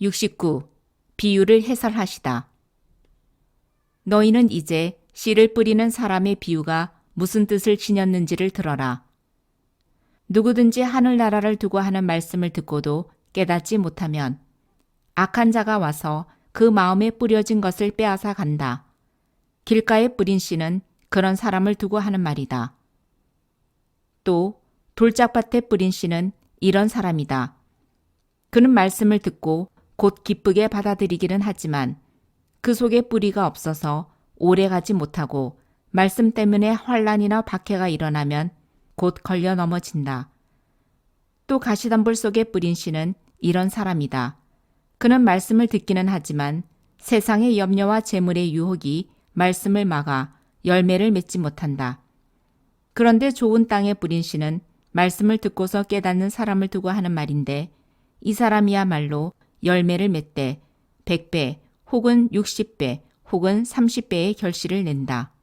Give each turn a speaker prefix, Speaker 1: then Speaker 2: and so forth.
Speaker 1: 69. 비유를 해설하시다. 너희는 이제 씨를 뿌리는 사람의 비유가 무슨 뜻을 지녔는지를 들어라. 누구든지 하늘나라를 두고 하는 말씀을 듣고도 깨닫지 못하면 악한 자가 와서 그 마음에 뿌려진 것을 빼앗아 간다. 길가에 뿌린 씨는 그런 사람을 두고 하는 말이다. 또 돌짝밭에 뿌린 씨는 이런 사람이다. 그는 말씀을 듣고 곧 기쁘게 받아들이기는 하지만 그 속에 뿌리가 없어서 오래 가지 못하고 말씀 때문에 환란이나 박해가 일어나면 곧 걸려 넘어진다. 또 가시덤불 속에 뿌린 씨는 이런 사람이다. 그는 말씀을 듣기는 하지만 세상의 염려와 재물의 유혹이 말씀을 막아 열매를 맺지 못한다. 그런데 좋은 땅에 뿌린 씨는 말씀을 듣고서 깨닫는 사람을 두고 하는 말인데 이 사람이야말로 열매를 맺되 100배 혹은 60배 혹은 30배의 결실을 낸다.